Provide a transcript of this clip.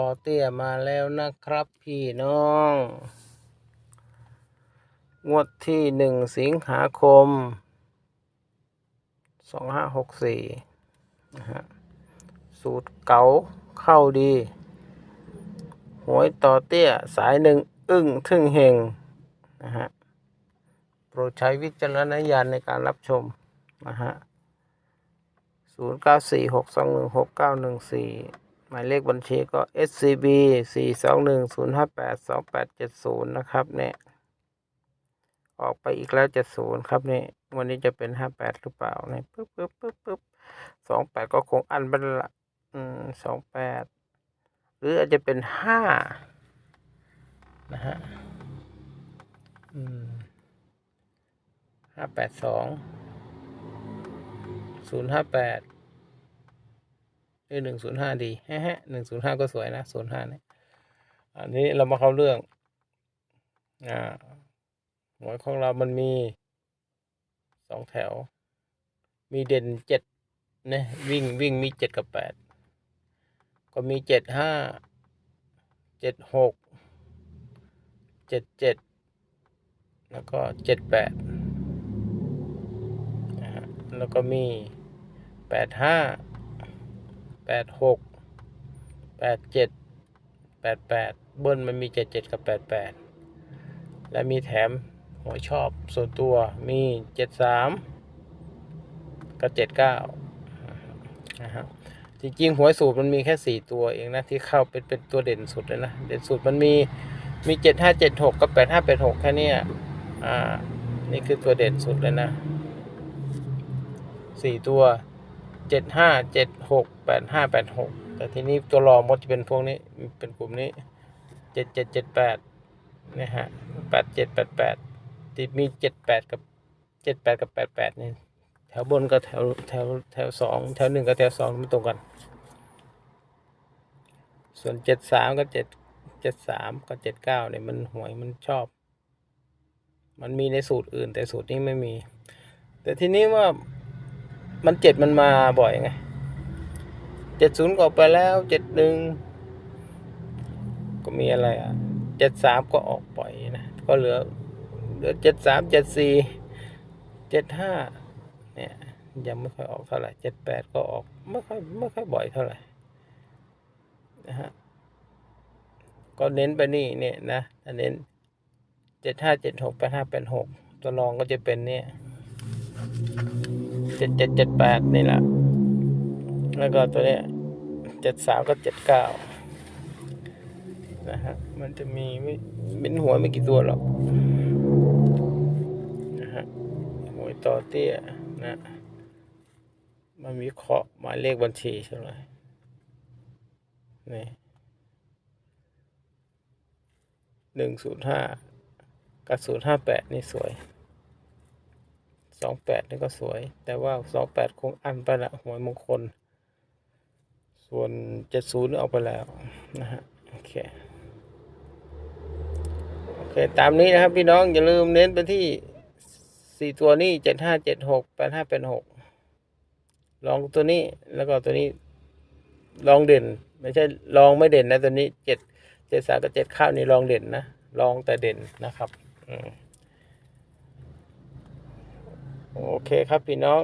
ต่อเตี้ยมาแล้วนะครับพี่น้อง งวดที่หนึ่งสิงหาคมสองห้าหกสี่นะฮะสูตรเก๋าเข้าดีหวยต่อเตี้ยสายหนึ่งอึ้งทึ่งเฮงนะฮะโปรดใช้วิจารณญาณในการรับชมนะฮะศูนย์เก้าสี่หกสองหนึ่งหกเก้าหนึ่งสี่ มายเลขบัญชีก็ SCB สี่สองหนึ่งศูนย์ห้าแปดสองแปดเจ็ดศูนย์นะครับเนี่ยออกไปอีกแล้วเจ็ดศูนย์ครับนี่วันนี้จะเป็นห้าแปดหรือเปล่าเนี่ยปึ๊บปึ๊บปึ๊บปึ๊บสองแปดก็คงอันเป็นละอืมสองแปดหรืออาจจะเป็นห้านะฮะอืมห้าแปดสองศูนย์ห้าแปด หรือหนึ่งศูนย์ห้าดีแฮะหนึ่งศูนย์ห้าก็สวยนะศูนย์ห้าเนี่ยอันนี้เรามาเข้าเรื่อง อ่าหวยของเรามันมีสองแถว มีเด่นเจ็ดนะวิ่งวิ่งมีเจ็ดกับแปดก็มีเจ็ดห้าเจ็ดหกเจ็ดเจ็ดแล้วก็เจ็ดแปดแล้วก็มีแปดห้า แปดหกแปดเจ็ดแปดแปดเบิ้ลมันมีเจ็ดเจ็ดกับแปดแปดและมีแถมหัวชอบส่วนตัวมีเจ็ดสามกับเจ็ดเก้านะฮะจริงๆหวยสูตรมันมีแค่สี่ตัวเองนะที่เข้าเป็นเป็นตัวเด่นสุดเลยนะเด่นสุดมันมีมีเจ็ดห้าเจ็ดหกกับแปดห้าแปดหกแค่นี้อ่านี่คือตัวเด่นสุดเลยนะสี่ตัวเจ็ดห้าเจ็ดหก แปดห้าแปดหกแต่ทีนี้ตัวรอมดจะเป็นพวกนี้เป็นกลุ่มนี้เจ็ดเจ็ดเจ็ดแปดนะฮะแปดเจ็ดแปดแปดติดมีเจ็ดแปดกับเจ็ดแปดกับแปดแปดนี่แถวบนกับแถวแถวแถวสองแถวหนึ่งกับแถวสองมันตรงกัน ส่วนเจ็ดสามกับเจ็ดเจ็ดสามกับเจ็ดเก้าเนี่ยมันหวยมันชอบ มันมีในสูตรอื่น แต่สูตรนี้ไม่มี แต่ทีนี้ว่ามันเจ็ดมันมาบ่อยไง เจ็ดศูนย์ก็ออกไปแล้วเจ็ดหนึ่งก็มีอะไรอะเจ็ดสามก็ออกปล่อยนะ ก็เหลือเหลือเจ็ดสามเจ็ดสี่เจ็ดห้าเนี่ยยังไม่ค่อยออกเท่าไหร่เจ็ดแปดก็ออกไม่ค่อยไม่ค่อยบ่อยเท่าไหร่นะฮะก็เน้นไปนี่เนี่ยนะถ้าเน้นเจ็ดห้าเจ็ดหกแปดห้าแปดหกตัวรองก็จะเป็นเนี่ยเจ็ดเจ็ดเจ็ดแปดนี่แหละ แล้วก็ตัวเนี้ยเจ็ดสามก็เจ็ดเก้านะฮะมันจะมีไม่เป็นหัวไม่กี่ตัวหรอกนะฮะหวยต่อเตี้ยนะมันวิเคราะห์หมายเลขบัญชีใช่ไหมนี่หนึ่งศูนย์ห้ากับศูนย์ห้าแปดนี่สวยสองแปดนี่ก็สวย แต่ว่าสองแปดคงอันไปละหวยมงคล ส่วนเจ็ดศูนย์เอาไปแล้วนะฮะโอเคโอเค ตามนี้นะครับพี่น้องอย่าลืมเน้นไปที่สี่ตัวนี้เจ็ดห้าเจ็ดหกแปดห้าเป็นหกลองตัวนี้แล้วก็ตัวนี้ลองเด่น ไม่ใช่ลองไม่เด่นนะตัวนี้เจ็ดเจ็ดสามกับเจ็ดข้าวนี่ลองเด่นนะลองแต่เด่นนะครับอโอเคครับพี่น้อง